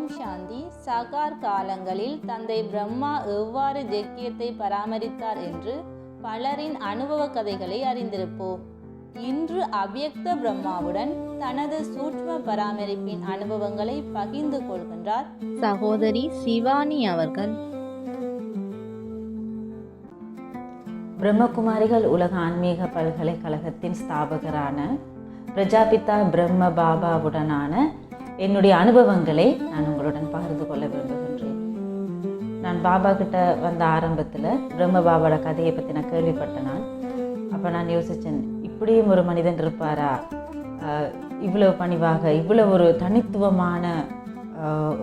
ஓம் சாந்தி சகார் காலங்களில் தந்தை பிரம்மா எவ்வாறு ஜக்கியத்தை பராமரித்தார் என்று பலரின் அனுபவ கதைகளை அறிந்திருப்போம். இன்று அவ்யக்த பிரம்மாவுடன் தனது சூட்ச்ம பராமரிப்பின் அனுபவங்களை பகிர்ந்து கொள்கின்றார் சகோதரி சிவானி அவர்கள். பிரம்மகுமாரிகள் உலக ஆன்மீக பல்கலைக்கழகத்தின் ஸ்தாபகரான பிரஜாபிதா பிரம்ம பாபாவுடனான என்னுடைய அனுபவங்களை நான் உங்களுடன் பகிர்ந்து கொள்ள விரும்புகின்றேன். நான் பாபா கிட்ட வந்த ஆரம்பத்தில் பிரம்ம பாபாவோட கதையை பற்றி நான் கேள்விப்பட்டேன் நான் அப்போ நான் யோசித்தேன் இப்படியும் ஒரு மனிதன் இருப்பாரா? இவ்வளோ இவ்வளவு பணிவாக இவ்வளோ ஒரு தனித்துவமான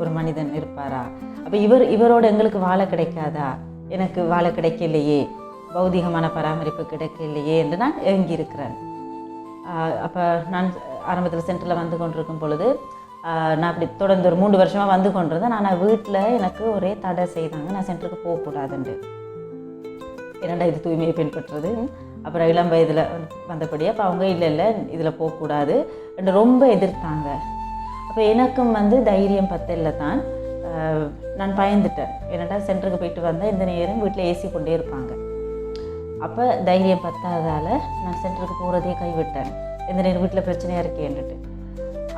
ஒரு மனிதன் இருப்பாரா? அப்போ இவர் இவரோட எங்களுக்கு வாழை கிடைக்காதா? எனக்கு வாழை கிடைக்கலையே. பௌதிகமான பராமரிப்பு கிடைக்கலையே என்று நான் ஏங்கி அப்போ நான் ஆரம்பத்தில் சென்டரில் வந்து கொண்டிருக்கும் பொழுது நான் அப்படி தொடர்ந்து ஒரு மூன்று வருஷமாக வந்து கொண்டிருந்தேன். நான் வீட்டில் எனக்கு ஒரே தடை செய்தாங்க. நான் சென்டருக்கு போகக்கூடாதுண்டு என்னடா இது தூய்மையை பின்பற்றுறது? அப்புறம் இளம் வயதில் வந்தபடியே அப்போ அவங்க இல்லை இல்லை இதில் போகக்கூடாது. ரொம்ப எதிர்த்தாங்க. அப்போ எனக்கும் வந்து தைரியம் பத்தல தான். நான் பயந்துட்டேன். என்னடா சென்டருக்கு போயிட்டு வந்தால் இந்த நேரம் வீட்டில் ஏசி கொண்டே இருப்பாங்க. அப்போ தைரியம் பத்தாதால் நான் சென்டருக்கு போகிறதே கைவிட்டேன். இந்த நேரம் வீட்டில் பிரச்சனையாக இருக்கேன்ட்டு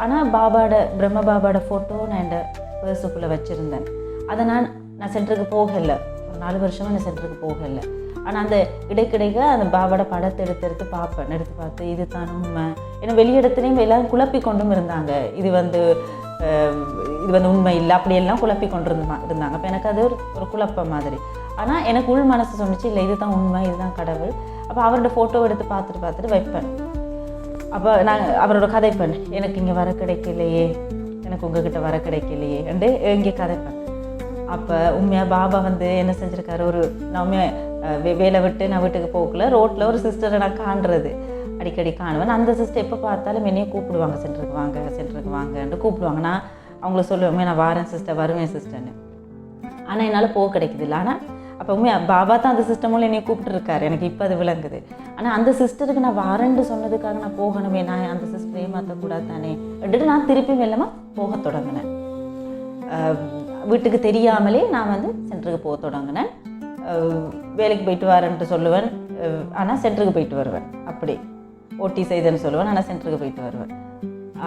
ஆனால் பாபாவோட பிரம்ம பாபாவோட ஃபோட்டோ நான் என் பர்ஸுக்குள்ளே வச்சுருந்தேன். அதை நான் நான் சென்டருக்கு போகலை. ஒரு நாலு வருஷமாக நான் சென்டருக்கு போகலை. ஆனால் அந்த இடைக்கிடைக்க அந்த பாபாவோட படத்தை எடுத்து எடுத்து பார்ப்பேன். எடுத்து பார்த்து இது தான் உண்மை? ஏன்னா வெளியிடத்துலேயும் எல்லாரும் குழப்பி கொண்டும் இருந்தாங்க. இது வந்து இது வந்து உண்மை இல்லை. அப்படியெல்லாம் குழப்பி கொண்டு இருந்தாங்க. அப்போ எனக்கு அது ஒரு ஒரு குழப்பம் மாதிரி. ஆனால் எனக்கு உள் மனசு சொன்னிச்சு இல்லை இதுதான் உண்மை இதுதான் கடவுள். அப்போ அவரோட ஃபோட்டோ எடுத்து பார்த்துட்டு பார்த்துட்டு வைப்பேன். அப்போ நான் அவரோட கதைப்பேன் எனக்கு இங்கே வர கிடைக்கலையே. எனக்கு உங்ககிட்ட வர கிடைக்கலையே. என்று இங்கே கதைப்பேன் அப்போ உண்மையாக பாபா வந்து என்ன செஞ்சுருக்காரு? ஒரு நான் உண்மையாக வே- வேலை விட்டு நான் வீட்டுக்கு போகல ரோட்டில் ஒரு சிஸ்டரை நான் காண்றது. அடிக்கடி காணுவேன். அந்த சிஸ்டர் எப்போ பார்த்தாலும் என்னையே கூப்பிடுவாங்க. சென்டருக்கு வாங்க சென்டருக்கு வாங்கன்ட்டு கூப்பிடுவாங்க. நான் அவங்கள சொல்லுவேன் நான் வாரேன் சிஸ்டர் வருவேன் சிஸ்டர்னு ஆனால் என்னால் போக கிடைக்குது இல்லை. ஆனால் அப்போவுமே பாபா தான் அந்த சிஸ்டம் மூலம் என்னை கூப்பிட்டுருக்காரு. எனக்கு இப்போ அது விளங்குது. ஆனால் அந்த சிஸ்டருக்கு நான் வரேன்னு சொன்னதுக்காக நான் போகணுமே நான் அந்த சிஸ்டர் ஏமாற்றக்கூடாது தானே? அப்படின்ட்டு நான் திருப்பி வெள்ளமாக போக தொடங்கினேன். வீட்டுக்கு தெரியாமலே நான் வந்து சென்டருக்கு போக தொடங்கினேன். வேலைக்கு போயிட்டு வரேன்ட்டு சொல்லுவேன். ஆனால் சென்டருக்கு போயிட்டு வருவேன். அப்படி. ஓட்டி செய்தேன்னு சொல்லுவேன் ஆனால் சென்டருக்கு போயிட்டு வருவேன்.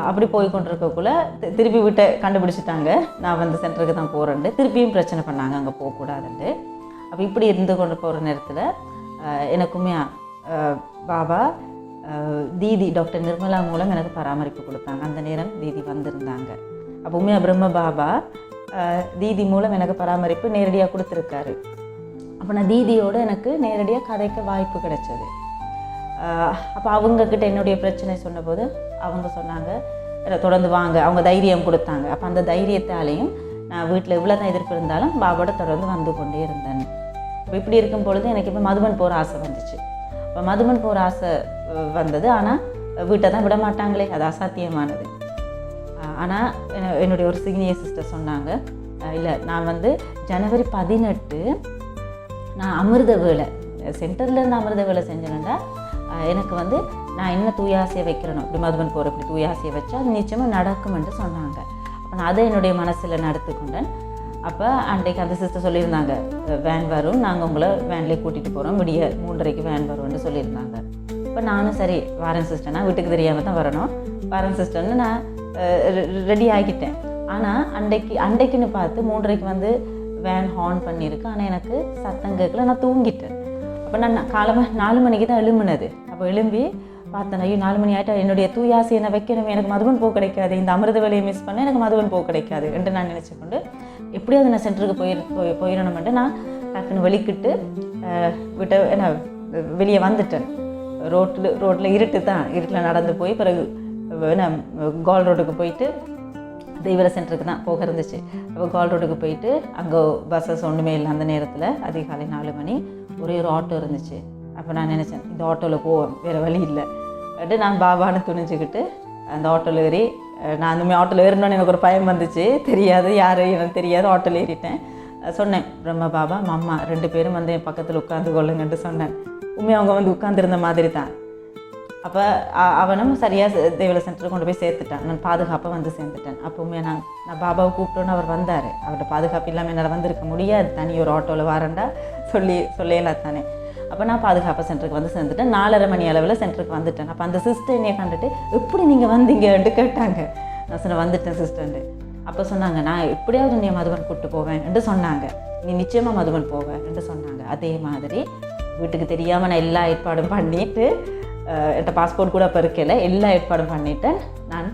அப்படி போய் கொண்டிருக்கக்குள்ள திருப்பி வீட்டை கண்டுபிடிச்சிட்டாங்க. நான் வந்து சென்டருக்கு தான் போகிறேன்ட்டு திருப்பியும் பிரச்சனை பண்ணாங்க அங்கே போகக்கூடாதுன்ட்டு. அப்போ இப்படி இருந்து கொண்டு போகிற நேரத்தில் எனக்குமே பாபா தீதி டாக்டர் நிர்மலா மூலம் எனக்கு பராமரிப்பு கொடுத்தாங்க. அந்த நேரம் தீதி வந்திருந்தாங்க. அப்போ உமையா பிரம்ம பாபா தீதி மூலம் எனக்கு பராமரிப்பு நேரடியாக கொடுத்துருக்காரு. அப்போ நான் தீதியோடு எனக்கு நேரடியாக கதைக்க வாய்ப்பு கிடைச்சது. அப்போ அவங்கக்கிட்ட என்னுடைய பிரச்சனை சொன்னபோது அவங்க சொன்னாங்க தொடர்ந்து வாங்க. அவங்க தைரியம் கொடுத்தாங்க. அப்போ அந்த தைரியத்தாலையும் வீட்டில் இவ்வளோ தான் எதிர்ப்பு இருந்தாலும் பாபாவோட தொடர்ந்து வந்து கொண்டே இருந்தேன். இப்போ இப்படி இருக்கும் பொழுது எனக்கு இப்போ மதுபன் போகிற ஆசை வந்துச்சு. இப்போ மதுபன் போகிற ஆசை வந்தது. ஆனால் வீட்டை தான் விட மாட்டாங்களே அது அசாத்தியமானது. ஆனால் என்னுடைய ஒரு சீனியர் சிஸ்டர் சொன்னாங்க இல்லை நான் வந்து ஜனவரி பதினெட்டு நான் அமிர்த வேலை சென்டர்லேருந்து அமிர்த வேலை செஞ்சேன்னா எனக்கு வந்து நான் என்ன தூயாசையை வைக்கிறேனோ இப்படி மதுபன் போகிற இப்படி தூயாசையை வச்சா அது நிச்சயமாக நடக்கும் என்று சொன்னாங்க. நான் அதை என்னுடைய மனசில் நடத்தி கொண்டேன் அப்போ அன்றைக்கு அந்த சிஸ்டர் சொல்லியிருந்தாங்க வேன் வரும் நாங்கள் உங்களை வேன்லேயே கூட்டிகிட்டு போகிறோம் விடிய மூன்றரைக்கு வேன் வரும்னு சொல்லியிருந்தாங்க. இப்போ நானும் சரி வரேன் சிஸ்டர்னா வீட்டுக்கு தெரியாமல் தான் வரணும். வரேன் சிஸ்டர்னு நான் ரெடி ஆகிட்டேன். ஆனால் அன்றைக்கு அன்றைக்குன்னு பார்த்து மூன்றரைக்கு வந்து வேன் ஹார்ன் பண்ணியிருக்கு. ஆனால் எனக்கு சத்தம் கேட்கல. நான் தூங்கிட்டேன். அப்போ நான் காலமாக நாலு மணிக்கு தான் எழும்புனது. அப்போ எழும்பி பார்த்தேன் ஐயோ நாலு மணி ஆகிட்டா என்னுடைய தூயாசி என்ன வைக்கணும் எனக்கு மதுவன் போக கிடைக்காது இந்த அமிர்த வேலையை மிஸ் பண்ண எனக்கு மதுவன் போக கிடைக்காது என்று நான் நினச்சி கொண்டு எப்படியாவது நான் சென்டருக்கு போயிரு போய் போயிடணுமென்ட்டு நான் டக்குன்னு வெளிக்கிட்டு விட்ட என்ன வெளியே வந்துட்டேன். ரோட்டில் ரோட்டில் இருட்டு தான் இருட்டில் நடந்து போய் பிறகு என்ன கோல் ரோட்டுக்கு போயிட்டு தெய்வல சென்டருக்கு தான் போக இருந்துச்சு. அப்போ கோல் ரோடுக்கு போயிட்டு அங்கே பஸ்ஸஸ் ஒன்றுமே இல்லை அந்த நேரத்தில் அதிகாலை நாலு மணி ஒரே ஒரு ஆட்டோ இருந்துச்சு. அப்போ நான் நினச்சேன் இந்த ஆட்டோவில் போவேன் வேறு வழி இல்லை. அப்படின்ட்டு நான் பாபான்னு துணிஞ்சுக்கிட்டு அந்த ஆட்டோவில் ஏறி நான் அந்த மாதிரி ஆட்டோவில் ஏறினோன்னு எனக்கு ஒரு பயம் வந்துச்சு தெரியாது யார் எனக்கு தெரியாது ஆட்டோவில் ஏறிட்டேன் சொன்னேன் பிரம்ம பாபா மம்மா ரெண்டு பேரும் வந்து என் பக்கத்தில் உட்காந்து கொள்ளுங்கன்ட்டு சொன்னேன் உண்மை அவங்க வந்து உட்காந்துருந்த மாதிரி தான் அப்போ அவனும் சரியாக தேவல சென்டருக்கு கொண்டு போய் சேர்த்துட்டான் நான் பாதுகாப்பாக வந்து சேர்ந்துட்டேன் அப்போவுமே நான் நான் பாபாவை கூப்பிட்டோன்னு அவர் வந்தார் அவர்கிட்ட பாதுகாப்பு இல்லாமல் என்னால் வந்திருக்க முடியாது தனி ஒரு ஆட்டோவில் வரேன்டா சொல்லி சொல்லலாம் தானே அப்போ நான் பாதுகாப்பு சென்டருக்கு வந்து சேர்ந்துட்டேன். நாலரை மணி அளவில் சென்டருக்கு வந்துட்டேன். அப்போ அந்த சிஸ்டர் என்னையை கண்டுட்டு எப்படி நீங்கள் வந்தீங்கன்ட்டு கேட்டாங்க. நான் சொன்னேன் வந்துட்டேன் சிஸ்டர்ன்ட்டு அப்போ சொன்னாங்க நான் எப்படியாவது நீ மதுவன் கூப்பிட்டு போவேன் என்று சொன்னாங்க. நீ நிச்சயமாக மதுவன் போவேன் என்று சொன்னாங்க. அதே மாதிரி வீட்டுக்கு தெரியாமல் நான் எல்லா ஏற்பாடும் பண்ணிவிட்டு என்கிட்ட பாஸ்போர்ட் கூட அப்போ இருக்கல எல்லா ஏற்பாடும் பண்ணிவிட்டேன் நான்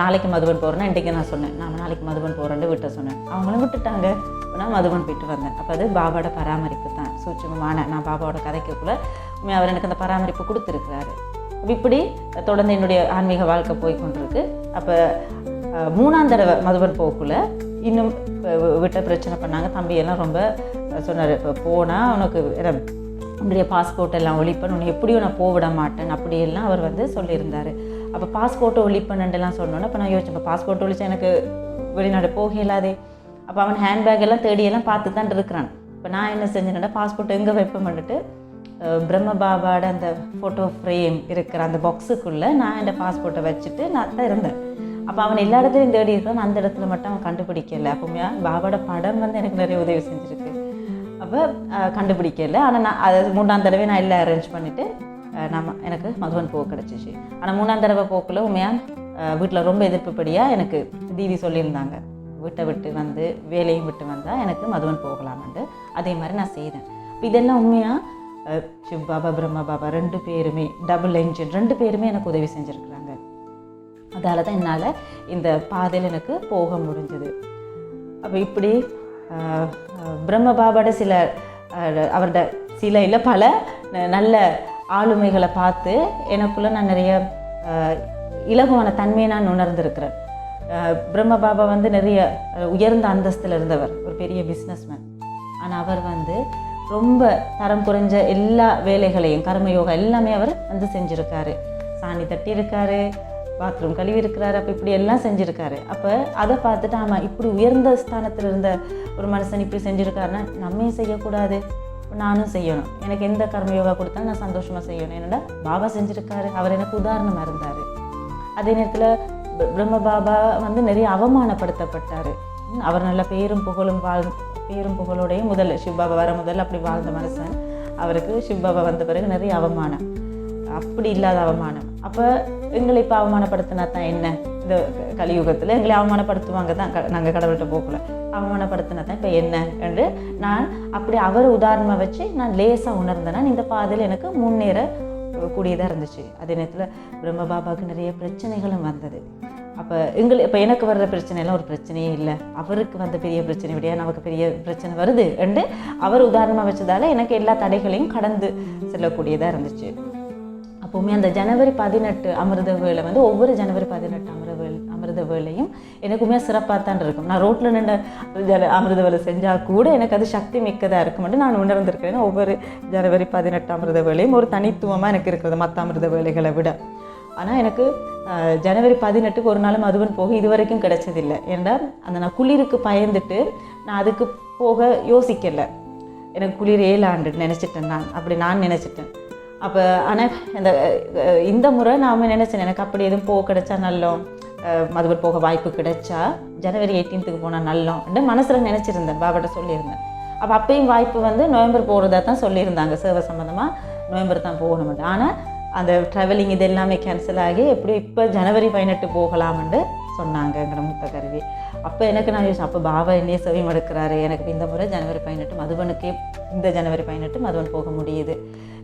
நாளைக்கு மதுவன் போகிறேன்னா இன்றைக்கு நான் சொன்னேன். நான் நாளைக்கு மதுவன் போகிறேன்ட்டு வீட்டை சொன்னேன். அவங்களும் விட்டுட்டாங்க. நான் மதுவன் போயிட்டு வந்தேன். அப்போ அது பாபாவோட பராமரிப்பு தான். சூட்சமமான நான் பாபாவோட கதைக்குள்ளே அவர் எனக்கு அந்த பராமரிப்பு கொடுத்துருக்கிறாரு. இப்படி தொடர்ந்து என்னுடைய ஆன்மீக வாழ்க்கை போய் கொண்டிருக்கு அப்போ மூணாம் தடவை மதுவன் போக்குள்ள இன்னும் விட்ட பிரச்சனை பண்ணாங்க. தம்பியெல்லாம் ரொம்ப சொன்னார் இப்போ போனால் உனக்கு என்ன, உன்னுடைய பாஸ்போர்ட் எல்லாம் ஒழிப்பேன். உன்னை எப்படியும் நான் போவிட மாட்டேன் அப்படியெல்லாம் அவர் வந்து சொல்லியிருந்தார். அப்போ பாஸ்போர்ட்டை ஒழிப்பேன்னுலாம் சொன்னோன்னே அப்போ நான் யோசிச்சேன் இப்போ பாஸ்போர்ட் ஒழிச்சா எனக்கு வெளிநாடு போக இல்லாதே. அப்போ அவன் ஹேண்ட்பேக் எல்லாம் தேடி எல்லாம் பார்த்து தான் இருக்கிறான். இப்போ நான் என்ன செஞ்சேன்னா பாஸ்போர்ட் எங்கே வைப்பேன் பண்ணிட்டு பிரம்ம பாபாவோட அந்த ஃபோட்டோ ஃப்ரேம் இருக்கிற அந்த பாக்ஸுக்குள்ளே நான் என் பாஸ்போர்ட்டை வச்சுட்டு நான் தான் இருந்தேன். அப்போ அவன் எல்லா இடத்துலையும் தேடி இருக்கான். அந்த இடத்துல மட்டும் அவன் கண்டுபிடிக்கல. அப்போ பாபாவோட படம் வந்து எனக்கு நிறைய உதவி செஞ்சுருக்கு. அப்போ கண்டுபிடிக்கல. ஆனால் நான் அது மூணாம் தடவை நான் எல்லாம் அரேஞ்ச் பண்ணிவிட்டு நம்ம எனக்கு மதுவன் போக்கு கிடச்சிச்சு. ஆனால் மூணாம் தடவை போக்குள்ள உண்மையாக வீட்டில் ரொம்ப எதிர்ப்புப்படியாக எனக்கு தீதி சொல்லியிருந்தாங்க. வீட்டை விட்டு வந்து வேலையும் விட்டு வந்தால் எனக்கு மதுவன் போகலாம்ண்டு அதே மாதிரி நான் செய்தேன். இப்போ இதெல்லாம் உண்மையாக சிவ் பாபா பிரம்மா பாபா ரெண்டு பேருமே டபுள் என்ஜின் ரெண்டு பேருமே எனக்கு உதவி செஞ்சுருக்குறாங்க. அதால் தான் என்னால் இந்த பாதையில் எனக்கு போக முடிஞ்சது. அப்போ இப்படி பிரம்ம பாபாவோட சில அவரோட சில இல்லை பல நல்ல ஆளுமைகளை பார்த்து எனக்குள்ளே நான் நிறைய இலகுவான தன்மையை நான் உணர்ந்திருக்கிறேன். பிரம்ம பாபா வந்து நிறைய உயர்ந்த அந்தஸ்தில் இருந்தவர் ஒரு பெரிய பிஸ்னஸ்மேன் ஆனால் அவர் வந்து ரொம்ப தரம் குறைஞ்ச எல்லா வேலைகளையும் கர்மயோகா எல்லாமே அவர் வந்து செஞ்சுருக்காரு. சாணி தட்டியிருக்காரு பாத்ரூம் கழுவி இருக்கிறாரு அப்போ இப்படி எல்லாம் செஞ்சுருக்காரு. அப்போ அதை பார்த்துட்டு ஆமாம் இப்படி உயர்ந்த ஸ்தானத்தில் இருந்த ஒரு மனுஷன் இப்படி செஞ்சுருக்காருன்னா நம்மையும் செய்யக்கூடாது? நானும் செய்யணும். எனக்கு எந்த கர்மயோகா கொடுத்தாலும் நான் சந்தோஷமாக செய்யணும். என்னோட பாபா செஞ்சுருக்காரு அவர் எனக்கு உதாரணமாக இருந்தார். அதே நேரத்தில் பிரம்ம பாபா வந்து நிறைய அவமானப்படுத்தப்பட்டார். அவர் நல்ல பேரும் புகழும் வாழ் பேரும் புகழோடையும் முதல்ல சிவபாபா வர முதல் அப்படி வாழ்ந்த மனுஷன். அவருக்கு சிவபாபா வந்த பிறகு நிறைய அவமானம். அப்படி இல்லாத அவமானம். அப்போ எங்களை இப்போ அவமானப்படுத்தினா தான் என்ன? இந்த கலியுகத்தில் எங்களை அவமானப்படுத்துவாங்க தான் க நாங்கள் கடவுள்கிட்ட போகல. அவமானப்படுத்தினா தான் இப்போ என்ன? என்று நான் அப்படி அவர் உதாரணமாக வச்சு நான் லேசாக உணர்ந்தேன்னா இந்த பாதையில் எனக்கு முன்னேற கூடியதாக இருந்துச்சு. அதே நேரத்தில் பிரம்ம பாபாவுக்கு நிறைய பிரச்சனைகளும் வந்தது. அப்போ எங்களுக்கு இப்போ எனக்கு வர்ற பிரச்சனையெல்லாம் ஒரு பிரச்சனையே இல்லை. அவருக்கு வந்த பெரிய பிரச்சனை விடையா நமக்கு பெரிய பிரச்சனை வருது என்று அவர் உதாரணமாக வச்சதால எனக்கு எல்லா தடைகளையும் கடந்து செல்லக்கூடியதாக இருந்துச்சு. அப்போவுமே அந்த ஜனவரி பதினெட்டு அமிர்த வேலை வந்து ஒவ்வொரு ஜனவரி பதினெட்டு அமிர்த வேல் அமிர்த வேலையும் எனக்குமே சிறப்பாக தான் இருக்கும். நான் ரோட்டில் நின்று ஜன அமிர்த வேலை செஞ்சால் கூட எனக்கு அது சக்தி மிக்கதாக இருக்கும்னு நான் உணர்ந்திருக்கிறேன். ஒவ்வொரு ஜனவரி பதினெட்டு அமிர்த வேலையும் ஒரு தனித்துவமாக எனக்கு இருக்கிறது மற்ற அமிர்த வேலைகளை விட. ஆனால் எனக்கு ஜனவரி பதினெட்டுக்கு ஒரு நாள் மதுவன் போக இது வரைக்கும் கிடைச்சதில்லை. ஏன்னா அந்த நான் குளிருக்கு பயந்துட்டு நான் அதுக்கு போக யோசிக்கலை. எனக்கு குளிர் ஏழாண்டு நினச்சிட்டேன் நான். அப்படி நான் நினச்சிட்டேன். அப்போ ஆனால் இந்த இந்த முறை நாம் நினச்சேன் எனக்கு அப்படி எதுவும் போக கிடைச்சா நல்லோம். அஹ், மதுபர் போக வாய்ப்பு கிடைச்சா ஜனவரி எயிட்டீன்த்துக்கு போனால் நல்லோம். மனசில் நினச்சிருந்தேன் பாபாட்ட சொல்லியிருந்தேன். அப்போ அப்பயும் வாய்ப்பு வந்து நவம்பர் போகிறதா தான் சொல்லியிருந்தாங்க. சேவை சம்மந்தமாக நவம்பர் தான் போகணும் ஆனால் அந்த ட்ராவலிங் இது எல்லாமே கேன்சல் ஆகி எப்படி இப்போ ஜனவரி பதினெட்டு போகலாம்னு சொன்னாங்க எங்களோட மூத்த கருவி. அப்போ எனக்கு நான் யோசிச்சேன் அப்போ பாபா என்னையே செவியம் எடுக்கிறாரு எனக்கு இந்த முறை ஜனவரி பதினெட்டு மதுவனுக்கே இந்த ஜனவரி பதினெட்டு மதுவன் போக முடியுது.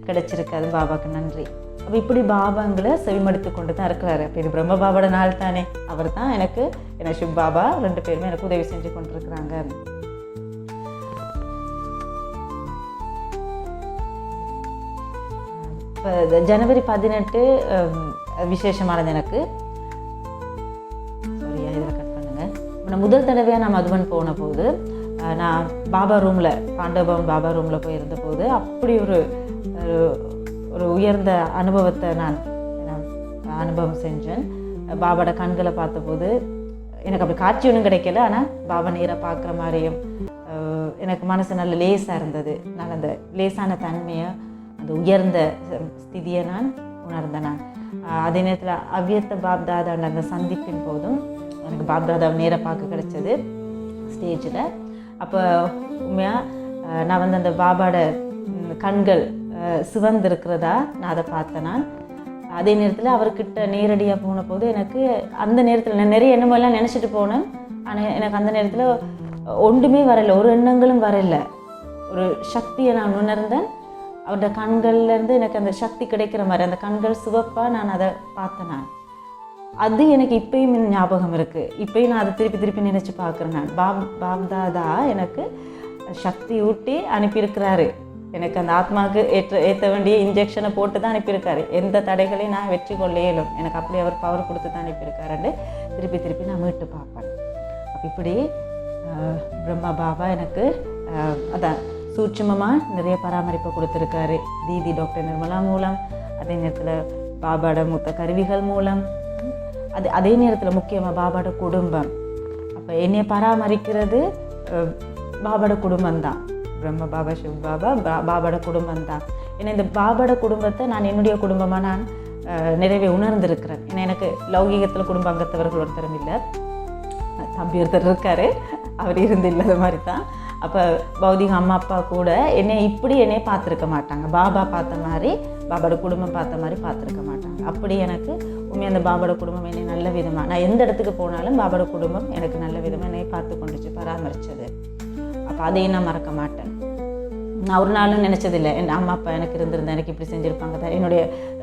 கிடச்சிருக்காது. பாபாவுக்கு நன்றி. அப்போ இப்படி பாபாங்களை செவிமடுத்து கொண்டு தான் இருக்கிறாரு. அப்போ இது பிரம்ம பாபாவோட நாள் தானே அவர் தான் எனக்கு என்ன சிவ் பாபா ரெண்டு பேருமே எனக்கு உதவி செஞ்சு கொண்டிருக்கிறாங்க. ஜனவரி பதினெட்டு ஹம், விசேஷமானது எனக்கு. சரியா இதில் கட் பண்ணுங்க. நான் முதல் தடவையாக நான் மதுவன் போன போது நான் பாபா ரூமில் பாண்டவபவன் பாபா ரூமில் போயிருந்த போது அப்படி ஒரு ஒரு- உயர்ந்த அனுபவத்தை நான் அனுபவம் செஞ்சேன். பாபாவோட கண்களை பார்த்தபோது எனக்கு அப்படி காட்சி ஒன்றும் கிடைக்கல. ஆனால் பாபா நேராக பார்க்குற மாதிரியும் எனக்கு மனசு நல்ல லேசாக இருந்தது. நான் அந்த லேசான தன்மையை அந்த உயர்ந்த ஸ்திதியை நான் உணர்ந்தேன் நான். அதே நேரத்தில் அவ்வியத்த பாப்தாதா அந்த சந்திப்பின் போதும் எனக்கு பாப்தாதாவை நேராக பார்க்க கிடச்சது ஸ்டேஜில் அப்போ உண்மையாக நான் வந்து அந்த பாபாவோட கண்கள் சிவந்திருக்கிறதா நான் அதை பார்த்தேன் நான். அதே நேரத்தில் அவர்கிட்ட நேரடியாக போன போது எனக்கு அந்த நேரத்தில் நான் நிறைய எண்ணமெல்லாம் நினச்சிட்டு போனேன். ஆனால் எனக்கு அந்த நேரத்தில் ஒன்றுமே வரல ஒரு எண்ணங்களும் வரல. ஒரு சக்தியை நான் உணர்ந்தேன். அவரோட கண்கள்லேருந்து எனக்கு அந்த சக்தி கிடைக்கிற மாதிரி அந்த கண்கள் சிவப்பாக நான் அதை பார்த்தேன் நான். அது எனக்கு இப்பயும் ஞாபகம் இருக்குது இப்பயும் நான் அதை திருப்பி திருப்பி நினச்சி பார்க்குறேன் நான். பாப் பாப்தாதா எனக்கு சக்தி ஊட்டி அனுப்பியிருக்கிறாரு. எனக்கு அந்த ஆத்மாவுக்கு ஏற்ற ஏற்ற வேண்டிய இன்ஜெக்ஷனை போட்டு தான் அனுப்பியிருக்காரு. எந்த தடைகளையும் நான் வெற்றி கொள்ள இயலும் எனக்கு அப்படி அவர் பவர் கொடுத்து தான் அனுப்பியிருக்காருன்னு திருப்பி திருப்பி நான் மீட்டு பார்ப்பேன். அப்போ இப்படி பிரம்மா பாபா எனக்கு அதான் சூட்சமமாக நிறைய பராமரிப்பை கொடுத்துருக்காரு. தீதி டாக்டர் நிர்மலா மூலம் அதே நேரத்தில் பாபாட மூத்த கருவிகள் மூலம் அது அதே நேரத்தில் முக்கியமாக பாபாட குடும்பம். அப்போ என்னை பராமரிக்கிறது பாபாட குடும்பம் தான் பிரம்ம பாபா சிவ பாபா பா- பாபாவோட குடும்பம் தான் ஏன்னா இந்த பாபாட குடும்பத்தை நான் என்னுடைய குடும்பமாக நான் நிறைவே உணர்ந்திருக்கிறேன். ஏன்னா எனக்கு லௌகீகத்தில் குடும்ப அங்கத்தவர்கள் ஒருத்தரும் இல்லை. தம்பி ஒருத்தர் இருக்காரு. அவர் இருந்து இல்லாத மாதிரி தான் அப்போ பௌதிக அம்மா அப்பா கூட என்னை இப்படி என்னை பார்த்துருக்க மாட்டாங்க. பாபா பார்த்த மாதிரி பாபாவோட குடும்பம் பார்த்த மாதிரி பார்த்துருக்க மாட்டாங்க. அப்படி எனக்கு உண்மை அந்த பாபாவோட குடும்பம் என்னை நல்ல விதமாக நான் எந்த இடத்துக்கு போனாலும் பாபாவோட குடும்பம் எனக்கு நல்ல விதமாக என்னை பார்த்து கொண்டுச்சு பராமரித்தது அப்போ அதையும் நான் மறக்க மாட்டேன். நான் ஒரு நாளும் நினச்சதில்லை. என் அம்மா அப்பா எனக்கு இருந்திருந்தேன் எனக்கு இப்படி செஞ்சுருப்பாங்க தானே. என்னுடைய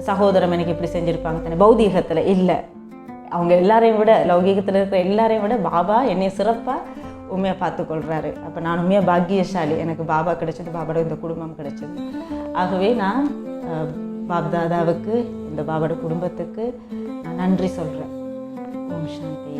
சகோதரம் எனக்கு இப்படி செஞ்சுருப்பாங்க தானே. பௌதீகத்தில் இல்லை. அவங்க எல்லாரையும் விட லௌகீகத்தில் இருக்கிற எல்லாரையும் விட பாபா என்னை சிறப்பாக உண்மையாக பார்த்துக்கொள்கிறாரு அப்போ நான் உண்மையாக பாக்கியசாலி. எனக்கு பாபா கிடைச்சது பாபாவோட இந்த குடும்பம் கிடைச்சது. ஆகவே நான் பாப்தாதாவுக்கு இந்த பாபாவோட குடும்பத்துக்கு நான் நன்றி சொல்கிறேன் ஓம் சாந்தி.